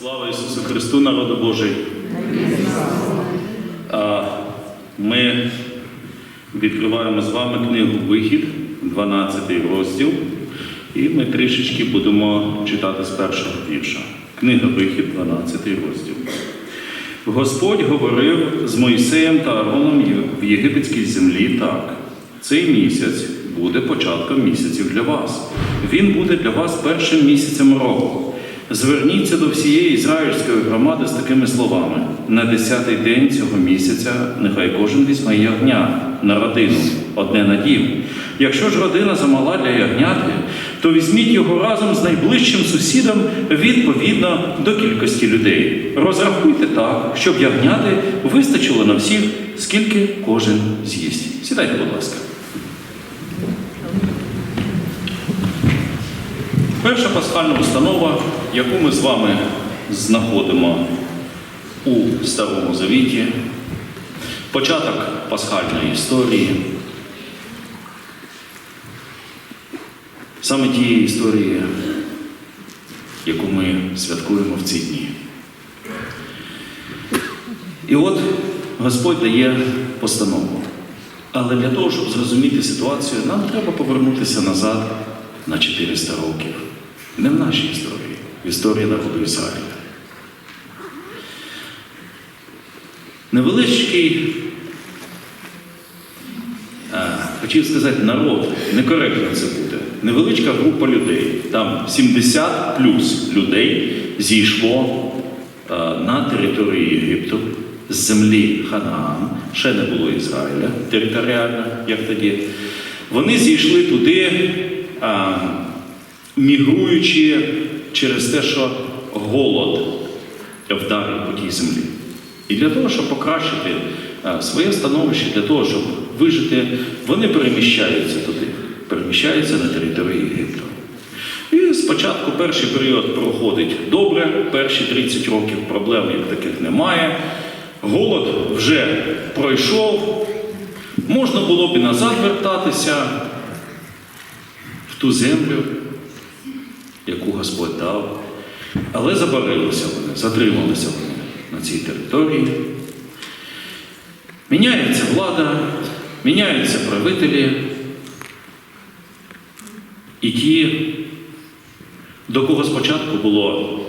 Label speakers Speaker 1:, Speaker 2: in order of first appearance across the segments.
Speaker 1: Слава Ісусу Христу, народу Божий! Ми відкриваємо з вами книгу Вихід, 12 розділ, і ми трішечки будемо читати з першого вірша. Книга Вихід, 12 розділ. Господь говорив з Моїсеєм та Аароном в єгипетській землі так. Цей місяць буде початком місяців для вас. Він буде для вас першим місяцем року. Зверніться до всієї ізраїльської громади з такими словами: на десятий день цього місяця нехай кожен візьме ягня на родину, одне на дім. Якщо ж родина замала для ягняти, то візьміть його разом з найближчим сусідом відповідно до кількості людей. Розрахуйте так, щоб ягняти вистачило на всіх, скільки кожен з'їсть. Сідайте, будь ласка. Перша пасхальна установа, яку ми з вами знаходимо у Старому Завіті, початок пасхальної історії, саме тієї історії, яку ми святкуємо в ці дні. І от Господь дає постанову. Але для того, щоб зрозуміти ситуацію, нам треба повернутися назад на 400 років. Не в нашій історії, в історії народу Ізраїля. Невеличкий, а, хотів сказати, народ, некоректно це буде. Невеличка група людей, там 70 плюс людей зійшло а, на території Єгипту з землі Ханаан, ще не було Ізраїля територіально, як тоді. Вони зійшли туди. А, мігруючи через те, що голод вдарив по тій землі. І для того, щоб покращити своє становище, для того, щоб вижити, вони переміщаються туди, переміщаються на територію Єгипту. І спочатку перший період проходить добре, перші 30 років проблем як таких немає. Голод вже пройшов, можна було б і назад вертатися в ту землю, яку Господь дав. Але забарилися вони, затрималися вони на цій території. Міняється влада, міняються правителі. І ті, до кого спочатку було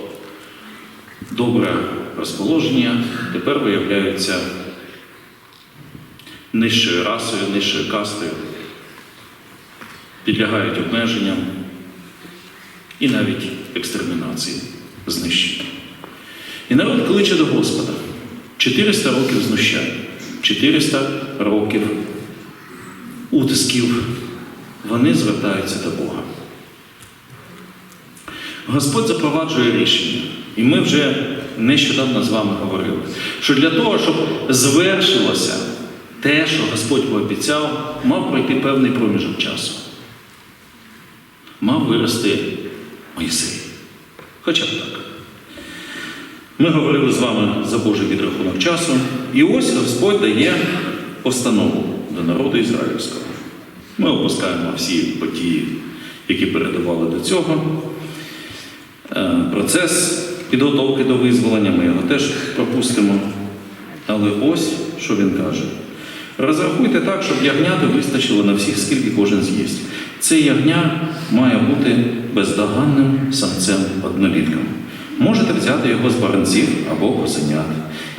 Speaker 1: добре розположення, тепер виявляються нижчою расою, нижчою кастою, підлягають обмеженням і навіть екстремінації, знищення. І народ кличе до Господа 400 років знущань, 400 років утисків. Вони звертаються до Бога. Господь запроваджує рішення. І ми вже нещодавно з вами говорили, що для того, щоб звершилося те, що Господь пообіцяв, мав пройти певний проміжок часу. Мав вирости Моїсей. Хоча б так. Ми говорили з вами за Божий відрахунок часу, і ось Господь дає постанову до народу ізраїльського. Ми опускаємо всі події, які передавали до цього. Е, Процес підготовки до визволення ми його теж пропустимо. Але ось що він каже. Розрахуйте так, щоб ягняти вистачило на всіх, скільки кожен з'їсть. Це ягня має бути бездоганним самцем однолітком. Можете взяти його з баранців або козенят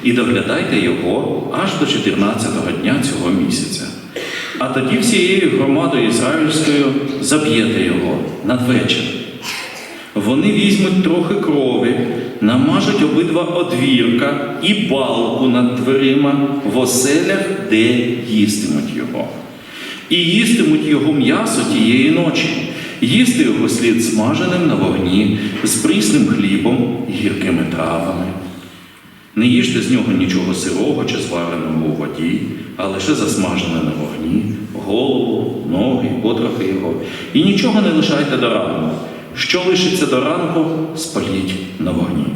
Speaker 1: і доглядайте його аж до 14-го дня цього місяця. А тоді всією громадою ізраїльською заб'єте його надвечір. Вони візьмуть трохи крові, намажуть обидва одвірка і балку над дверима в оселях, де їстимуть його. І їстимуть його м'ясо тієї ночі, їсти його слід смаженим на вогні, з прісним хлібом і гіркими травами. Не їжте з нього нічого сирого чи звареного у воді, а лише засмажене на вогні, голову, ноги, потрохи його, і нічого не лишайте до ранку. Що лишиться до ранку, спаліть на вогні.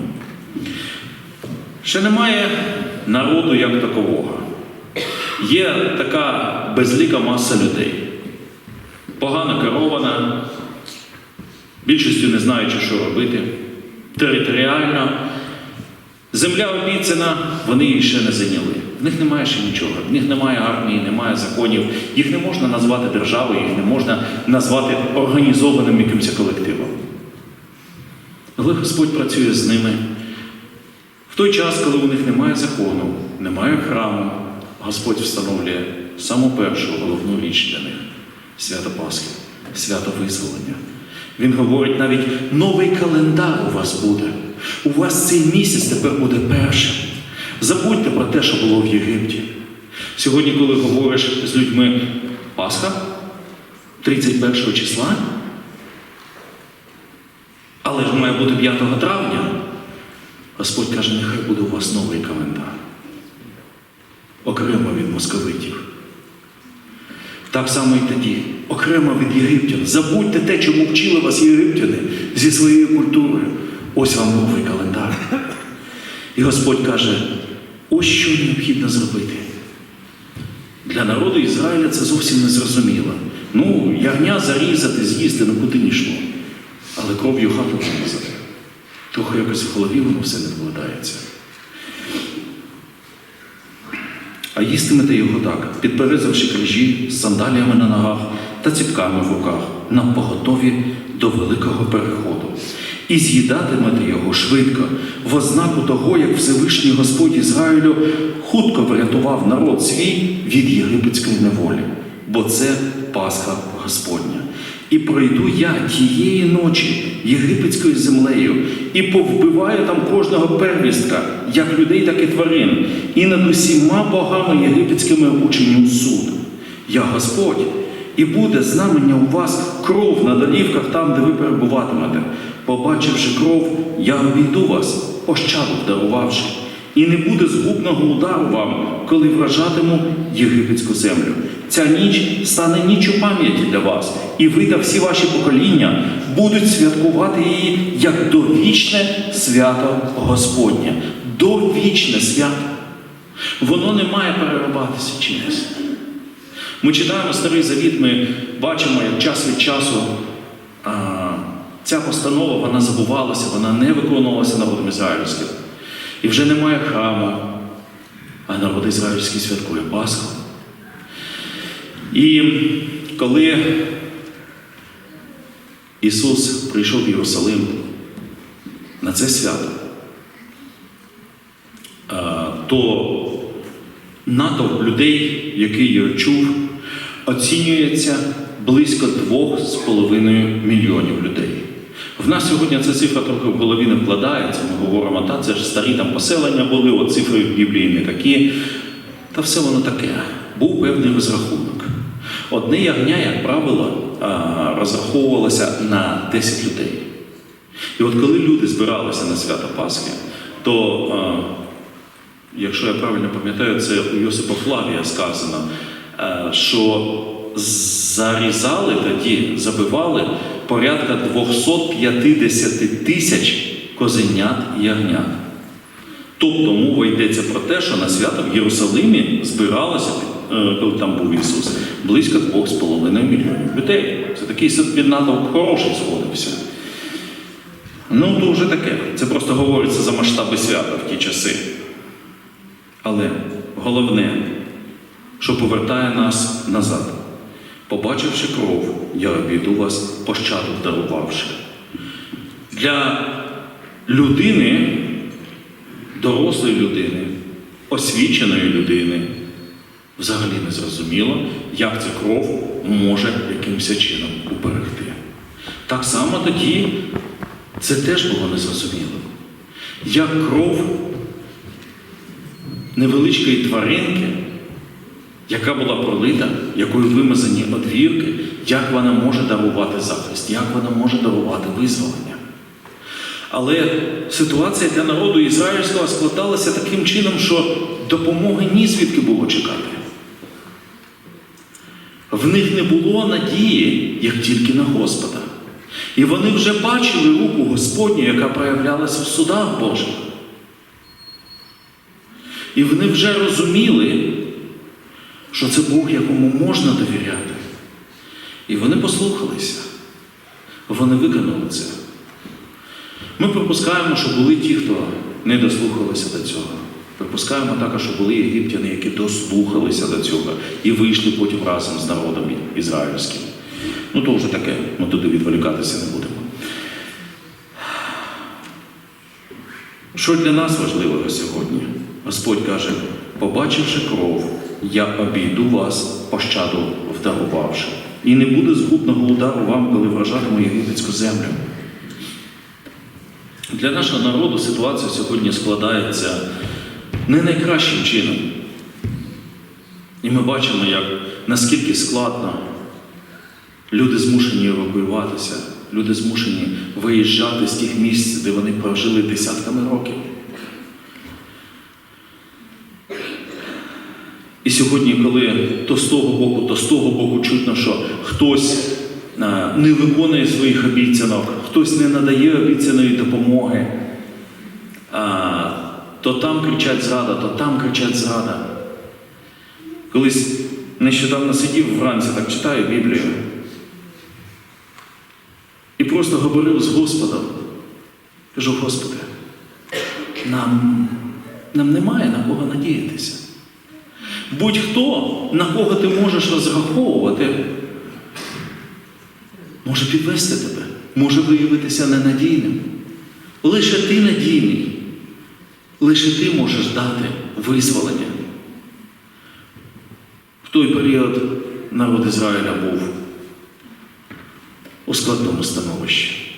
Speaker 1: Ще немає народу як такового. Є така безліка маса людей, погано керована, більшістю не знаючи, що робити, територіально Земля обіцяна, вони її ще не зайняли. В них немає ще нічого, в них немає армії, немає законів, їх не можна назвати державою, їх не можна назвати організованим якимось колективом. Але Господь працює з ними. В той час, коли у них немає закону, немає храму, Господь встановлює саму першу головну річ для них свято Пасхи, свято визволення. Він говорить навіть новий календар у вас буде. У вас цей місяць тепер буде першим. Забудьте про те, що було в Єгипті. Сьогодні, коли говориш з людьми Пасха 31 числа, але ж має бути 5 травня, Господь каже, нехай буде у вас новий календар. Окремо від московитів. Так само і тоді, окремо від єгиптян. Забудьте те, чому вчили вас єгиптяни зі своєю культурою. Ось вам новий календар. І Господь каже, ось що необхідно зробити. Для народу Ізраїля це зовсім не зрозуміло. Ну, ягня зарізати, з'їсти, ну куди не йшло. Але кров'ю хату зарізати. Трохи якось в голові воно все не вкладається. А їстимете його так, підперезавши крижі з сандаліями на ногах та ціпками в руках, на поготові до великого переходу. І з'їдатимете його швидко, в ознаку того, як Всевишній Господь Ізраїлю хутко врятував народ свій від єгипетської неволі, бо це Пасха Господня. І пройду я тієї ночі єгипетською землею, і повбиваю там кожного первістка, як людей, так і тварин, і над усіма богами єгипетськими учиню суд. Я Господь, і буде знамення у вас кров на долівках там, де ви перебуватимете. Побачивши кров, я обійду вас, пощаду вдарувавши, і не буде згубного удару вам, коли вражатиму єгипетську землю. Ця ніч стане ніччю пам'яті для вас, і ви та всі ваші покоління будуть святкувати її як довічне свято Господнє. Довічне свято. Воно не має перериватися чимось. Ми читаємо Старий Завіт, ми бачимо, як час від часу а, ця постанова вона забувалася, вона не виконувалася народом ізраїльським. І вже немає храму, а народ ізраїльський святкує Пасху. І коли Ісус прийшов в Єрусалим на це свято, то натовп людей, який його чув, оцінюється близько 2,5 мільйонів людей. В нас сьогодні ця цифра трохи в голові не вкладається. Ми говоримо, та це ж старі там поселення були, от цифри в Біблії не такі. Та все воно таке. Був певний розрахунок. Одне ягня, як правило, розраховувалося на 10 людей. І от коли люди збиралися на свято Пасхи, то якщо я правильно пам'ятаю, це у Йосипа Флавія сказано, що зарізали тоді, забивали порядка 250 тисяч козенят і ягнят. Тобто мова йдеться про те, що на свято в Єрусалимі збиралося, е, коли там був Ісус, близько 2,5 мільйонів людей. Це такий собі натовп хороший сходився. Ну, то вже таке. Це просто говориться за масштаби свята в ті часи. Але головне, що повертає нас назад. Побачивши кров, я обійду вас, пощаду вдарувавши. Для людини, дорослої людини, освіченої людини, взагалі не зрозуміло, як ця кров може якимось чином уберегти. Так само тоді це теж було незрозуміло. Як кров невеличкої тваринки, яка була пролита, якою вимазані одвірки, як вона може дарувати захист, як вона може дарувати визволення. Але ситуація для народу ізраїльського складалася таким чином, що допомоги ні звідки було чекати. В них не було надії, як тільки на Господа. І вони вже бачили руку Господню, яка проявлялася в судах Божих. І вони вже розуміли, що це Бог, якому можна довіряти. І вони послухалися. Вони виконали це. Ми припускаємо, що були ті, хто не дослухалися до цього. Припускаємо також, що були єгиптяни, які дослухалися до цього і вийшли потім разом з народом ізраїльським. Ну то вже таке, ми туди відволікатися не будемо. Що для нас важливого сьогодні? Господь каже, побачивши кров, я обійду вас, пощаду вдарувавши. І не буде згубного удару вам, коли вражатиму єгипетську землю. Для нашого народу ситуація сьогодні складається не найкращим чином. І ми бачимо, як наскільки складно люди змушені евакуюватися, люди змушені виїжджати з тих місць, де вони прожили десятками років. І сьогодні, коли то з того боку, то з того боку чутно, що хтось е, не виконує своїх обіцянок, хтось не надає обіцяної допомоги, то там кричать зрада, то там кричать зрада. Колись нещодавно сидів вранці, так читаю Біблію. І просто говорив з Господом. Кажу, Господи, нам, нам немає на кого надіятися. Будь-хто, на кого ти можеш розраховувати, може підвести тебе, може виявитися ненадійним. Лише ти надійний, лише ти можеш дати визволення. В той період народ Ізраїля був у складному становищі.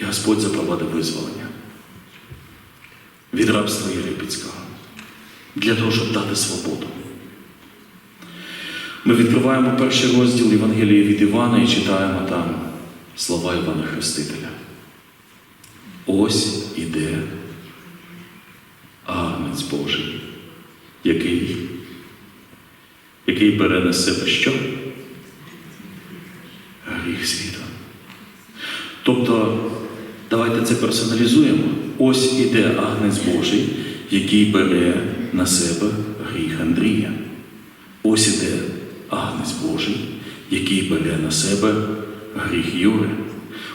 Speaker 1: І Господь запровадив визволення від рабства єгипетського для того, щоб дати свободу. Ми відкриваємо перший розділ Євангелії від Івана і читаємо там слова Івана Хрестителя. Ось іде Агнець Божий, який, який бере на себе що? Гріх світу. Тобто, давайте це персоналізуємо. Ось іде Агнець Божий, який бере на себе гріх Андрія. Ось іде Агнець Божий, який бере на себе гріх Юри.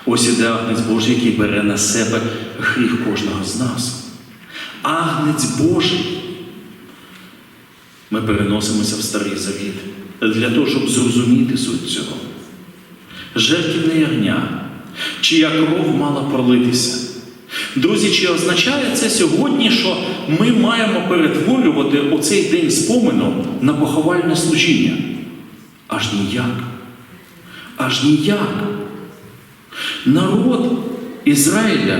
Speaker 1: Ось іде Агнець Божий, який бере на себе гріх кожного з нас. Агнець Божий. Ми переносимося в старий завіт для того, щоб зрозуміти суть цього. Жертвівне ягня, чия кров мала пролитися. Друзі, чи означає це сьогодні, що ми маємо перетворювати оцей день спомину на поховальне служіння? Аж ніяк. Аж ніяк. Народ Ізраїля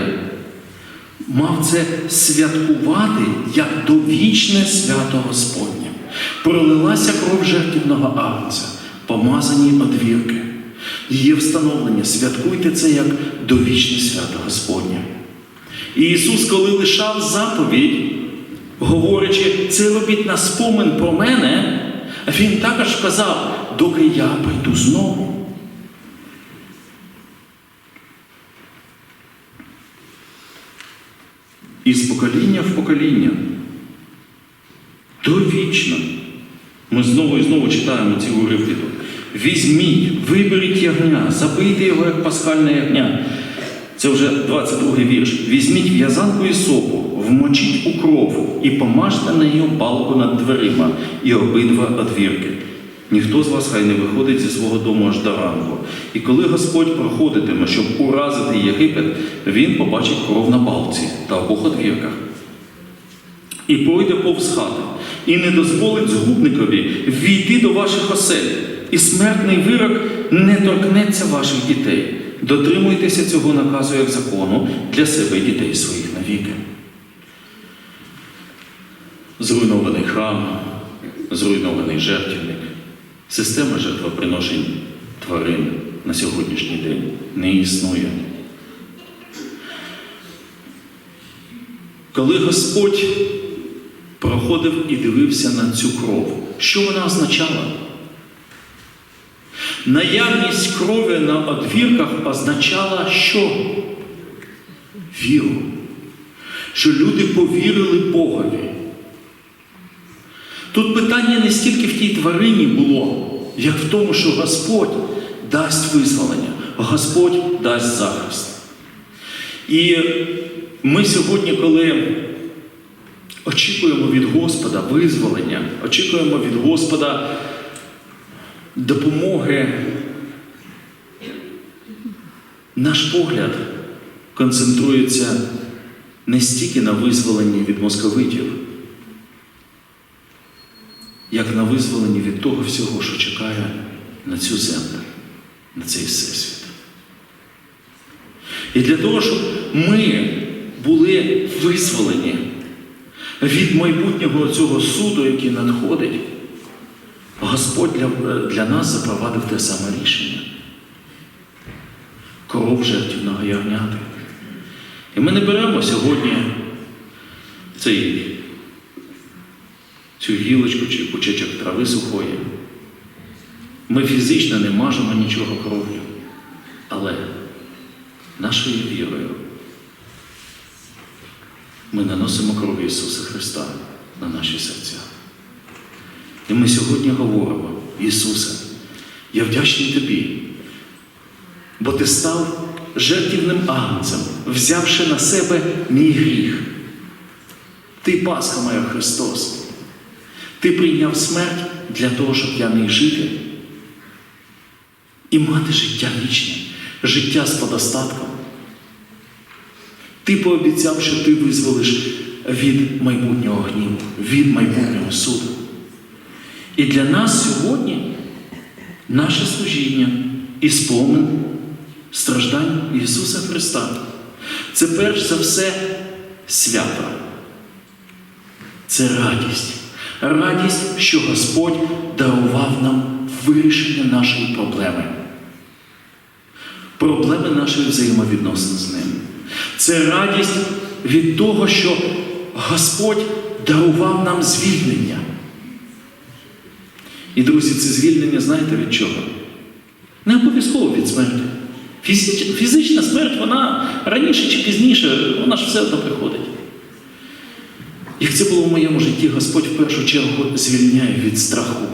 Speaker 1: мав це святкувати як довічне свято Господнє. Пролилася кров жертвівного агнця, помазані одвірки. Є встановлення, святкуйте це як довічне свято Господнє. І Ісус, коли лишав заповідь, говорячи, це робіть на спомин про мене, Він також казав, доки я прийду знову. І з покоління в покоління. Довічно. Ми знову і знову читаємо ці уривки. Візьміть, виберіть ягня, забийте його як пасхальне ягня. Це вже 22-й вірш. Візьміть в'язанку і сопу, вмочіть у кров і помажте на її балку над дверима і обидва одвірки. Ніхто з вас хай не виходить зі свого дому аж до ранку. І коли Господь проходитиме, щоб уразити Єгипет, він побачить кров на балці та обох одвірках. І пройде повз хати, і не дозволить згубникові війти до ваших осель, і смертний вирок не торкнеться ваших дітей. Дотримуйтеся цього наказу як закону для себе дітей своїх навіки. Зруйнований храм, зруйнований жертвенник, система жертвоприношень тварин на сьогоднішній день не існує. Коли Господь проходив і дивився на цю кров, що вона означала? Наявність крові на одвірках означала що? Віру. Що люди повірили Богові. Тут питання не стільки в тій тварині було, як в тому, що Господь дасть визволення, Господь дасть захист. І ми сьогодні, коли очікуємо від Господа визволення, очікуємо від Господа допомоги, наш погляд концентрується не стільки на визволенні від московитів, як на визволенні від того всього, що чекає на цю землю, на цей всесвіт. І для того, щоб ми були визволені від майбутнього цього суду, який надходить, Господь для, для нас запровадив те саме рішення. Коров жертвного ягняти. І ми не беремо сьогодні цей, цю гілочку чи кучечок трави сухої. Ми фізично не мажемо нічого кров'ю, але нашою вірою ми наносимо кров Ісуса Христа на наші серця. І ми сьогодні говоримо, Ісусе, я вдячний Тобі, бо Ти став жертвівним агнцем, взявши на себе мій гріх. Ти Пасха моя Христос. Ти прийняв смерть для того, щоб я міг жити і мати життя вічне, життя з подостатком. Ти пообіцяв, що ти визволиш від майбутнього гніву, від майбутнього суду. І для нас сьогодні наше служіння і спомин страждань Ісуса Христа. Це перш за все свято. Це радість. Радість, що Господь дарував нам вирішення нашої проблеми. Проблеми нашої взаємовідносин з ним. Це радість від того, що Господь дарував нам звільнення. І, друзі, це звільнення знаєте від чого? Не обов'язково від смерті. Фізична смерть, вона раніше чи пізніше, вона ж все одно приходить. Як це було в моєму житті, Господь в першу чергу звільняє від страху.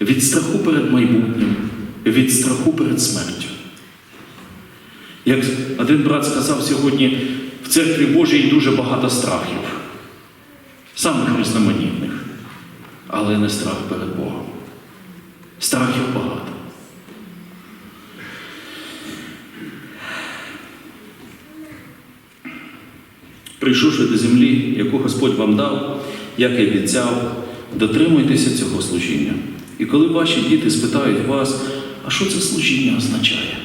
Speaker 1: Від страху перед майбутнім, від страху перед смертю. Як один брат сказав сьогодні, в церкві Божій дуже багато страхів, самих різноманітних, але не страх перед Богом. Страхів багато. Прийшовши до землі, яку Господь вам дав, як і обіцяв, дотримуйтеся цього служіння. І коли ваші діти спитають вас, а що це служіння означає?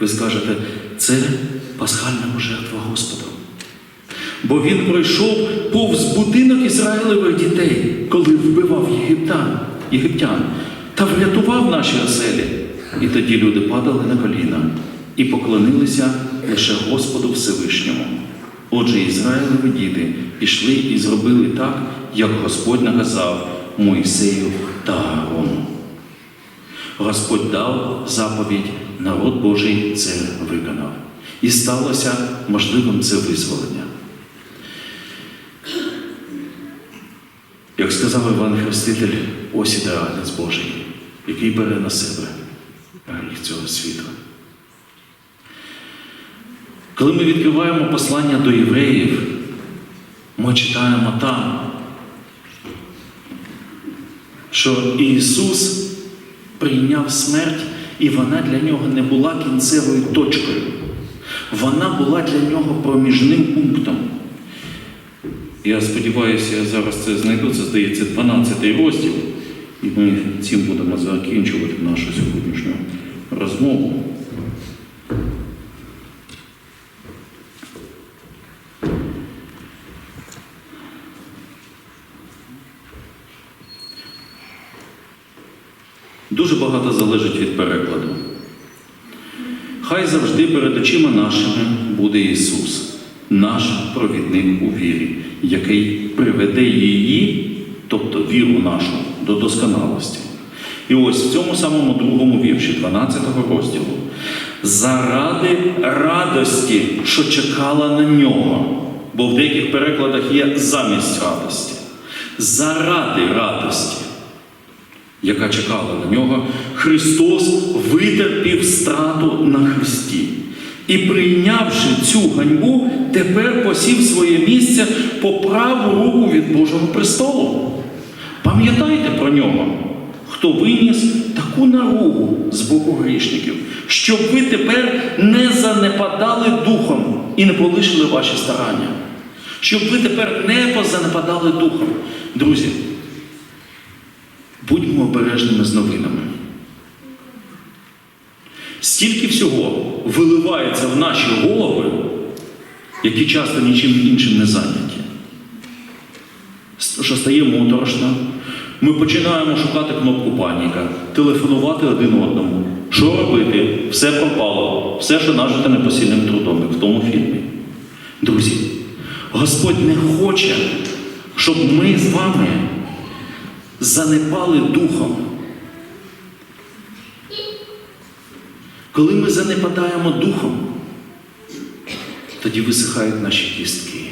Speaker 1: Ви скажете, це пасхальна жертва Господа. Бо він пройшов повз будинок Ізраїлевих дітей, коли вбивав єгиптян, єгиптян та врятував наші оселі. І тоді люди падали на коліна і поклонилися лише Господу Всевишньому. Отже, Ізраїлеві діти пішли і зробили так, як Господь наказав Моїсею та Аарону. Господь дав заповідь, народ Божий це виконав. І сталося можливим це визволення. Як сказав Іван Хреститель, ось іде Агнець Божий, який бере на себе гріх цього світу. Коли ми відкриваємо послання до євреїв, ми читаємо там, що Ісус прийняв смерть, і вона для нього не була кінцевою точкою. Вона була для нього проміжним пунктом. Я сподіваюся, я зараз це знайду, це здається 12 розділ, і ми цим будемо закінчувати нашу сьогоднішню розмову. Дуже багато залежить від перекладу. Хай завжди перед очима нашими буде Ісус, наш провідник у вірі, який приведе її, тобто віру нашу, до досконалості. І ось в цьому самому другому вірші 12 розділу. Заради радості, що чекала на нього, бо в деяких перекладах є замість радості. Заради радості яка чекала на нього, Христос витерпів страту на Христі І прийнявши цю ганьбу, тепер посів своє місце по праву руку від Божого престолу. Пам'ятайте про нього, хто виніс таку наругу з боку грішників, щоб ви тепер не занепадали духом і не полишили ваші старання. Щоб ви тепер не позанепадали духом. Друзі, будьмо обережними з новинами. Стільки всього виливається в наші голови, які часто нічим іншим не зайняті. Що стає моторошно. Ми починаємо шукати кнопку паніка, телефонувати один одному. Що робити? Все пропало, все, що нажите непосильним трудом, як в тому фільмі. Друзі, Господь не хоче, щоб ми з вами занепали духом. Коли ми занепадаємо духом, тоді висихають наші кістки.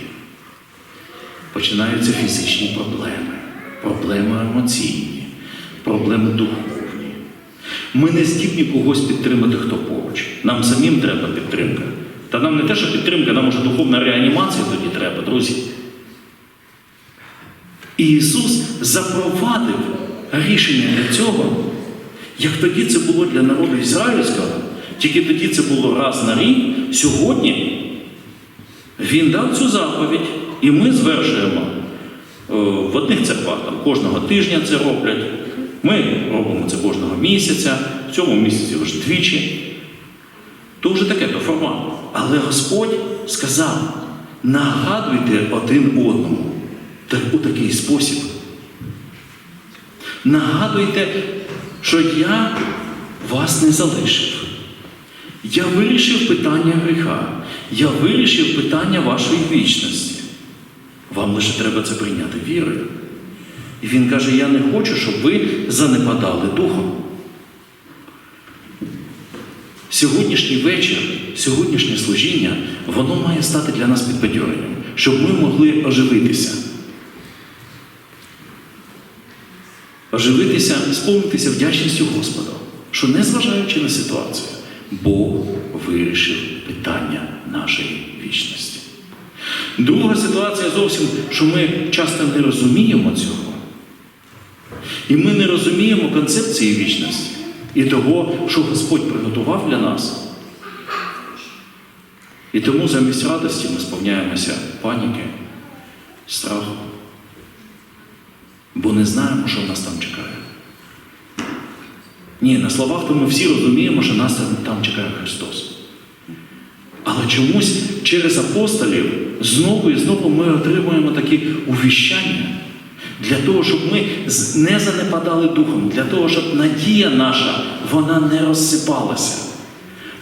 Speaker 1: Починаються фізичні проблеми, проблеми емоційні, проблеми духовні. Ми не здібні когось підтримати, хто поруч. Нам самим треба підтримка. Та нам не те, що підтримка, нам уже духовна реанімація тоді треба, друзі. І Ісус запровадив рішення для цього, як тоді це було для народу ізраїльського, тільки тоді це було раз на рік, сьогодні Він дав цю заповідь, і ми звершуємо е, в одних церквах там кожного тижня це роблять. Ми робимо це кожного місяця, в цьому місяці вже двічі. То вже таке, то формат. Але Господь сказав: нагадуйте один одному у такий спосіб. Нагадуйте, що я вас не залишив. Я вирішив питання гріха. Я вирішив питання вашої вічності. Вам лише треба це прийняти вірою. І він каже: я не хочу, щоб ви занепадали духом. Сьогоднішній вечір, сьогоднішнє служіння, воно має стати для нас підбадьоренням, щоб ми могли оживитися. Оживитися, сповнитися вдячністю Господу, що незважаючи на ситуацію, Бог вирішив питання нашої вічності. Друга ситуація зовсім, що ми часто не розуміємо цього. І ми не розуміємо концепції вічності і того, що Господь приготував для нас. І тому замість радості ми сповняємося паніки, страху, бо не знаємо, що нас там чекає. Ні, на словах то ми всі розуміємо, що нас там, чекає Христос. Але чомусь через апостолів знову і знову ми отримуємо такі увіщання для того, щоб ми не занепадали духом, для того, щоб надія наша вона не розсипалася,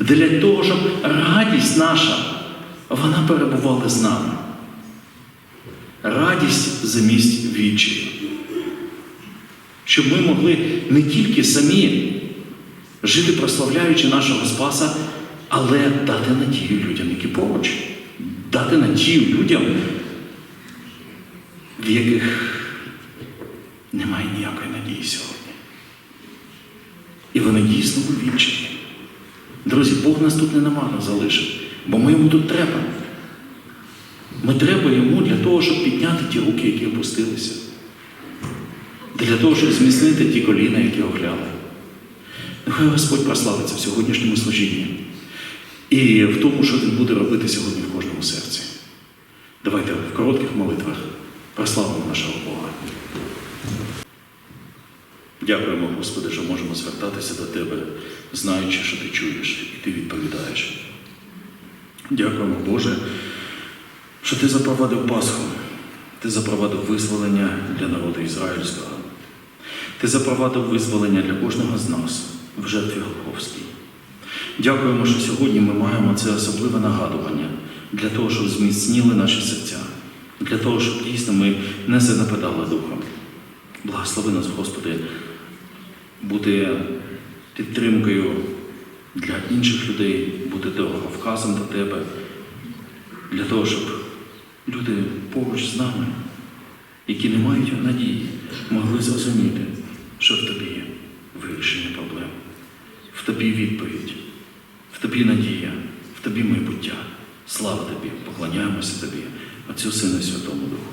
Speaker 1: для того, щоб радість наша вона перебувала з нами. Радість замість відчаю. Щоб ми могли не тільки самі жити, прославляючи нашого Спаса, але дати надію людям, які поруч, дати надію людям, в яких немає ніякої надії сьогодні. І вони дійсно у відчаї. Друзі, Бог нас тут не намарно залишив, бо ми йому тут треба. Ми треба йому для того, щоб підняти ті руки, які опустилися. Для того, щоб зміцнити ті коліна, які охляли. Нехай Господь прославиться в сьогоднішньому служінні і в тому, що Він буде робити сьогодні в кожному серці. Давайте в коротких молитвах прославимо нашого Бога. Дякуємо, Господи, що можемо звертатися до Тебе, знаючи, що Ти чуєш і Ти відповідаєш. Дякуємо, Боже, що Ти запровадив Пасху, Ти запровадив визволення для народу ізраїльського. Ти запровадив визволення для кожного з нас в жертві Голгофській. Дякуємо, що сьогодні ми маємо це особливе нагадування для того, щоб зміцніли наші серця, для того, щоб дійсно ми не занепадали духом. Благослови нас, Господи, бути підтримкою для інших людей, бути дороговказом до Тебе, для того, щоб люди поруч з нами, які не мають надії, могли зрозуміти, що в тобі є вирішення проблем, в тобі відповідь, в тобі надія, в тобі майбуття. Слава тобі, поклоняємося тобі, Отцю Сину Святому Духу.